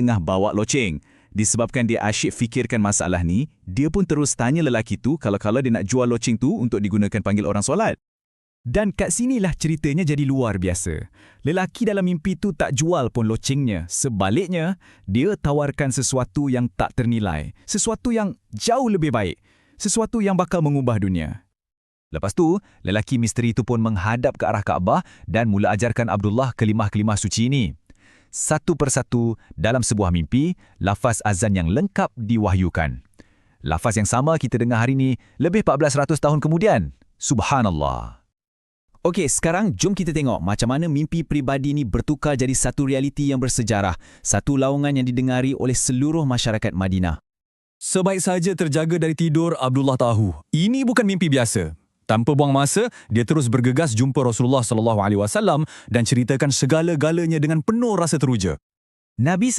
tengah bawa loceng. Disebabkan dia asyik fikirkan masalah ni, dia pun terus tanya lelaki tu kalau-kalau dia nak jual loceng tu untuk digunakan panggil orang solat. Dan kat sinilah ceritanya jadi luar biasa. Lelaki dalam mimpi tu tak jual pun locengnya. Sebaliknya, dia tawarkan sesuatu yang tak ternilai. Sesuatu yang jauh lebih baik. Sesuatu yang bakal mengubah dunia. Lepas tu, lelaki misteri itu pun menghadap ke arah Kaabah dan mula ajarkan Abdullah kelimah-kelimah suci ini. Satu persatu dalam sebuah mimpi, lafaz azan yang lengkap diwahyukan. Lafaz yang sama kita dengar hari ini lebih 1400 tahun kemudian. Subhanallah. Okey, sekarang jom kita tengok macam mana mimpi peribadi ni bertukar jadi satu realiti yang bersejarah. Satu laungan yang didengari oleh seluruh masyarakat Madinah. Sebaik saja terjaga dari tidur, Abdullah tahu. Ini bukan mimpi biasa. Tanpa buang masa, dia terus bergegas jumpa Rasulullah sallallahu alaihi wasallam dan ceritakan segala-galanya dengan penuh rasa teruja. Nabi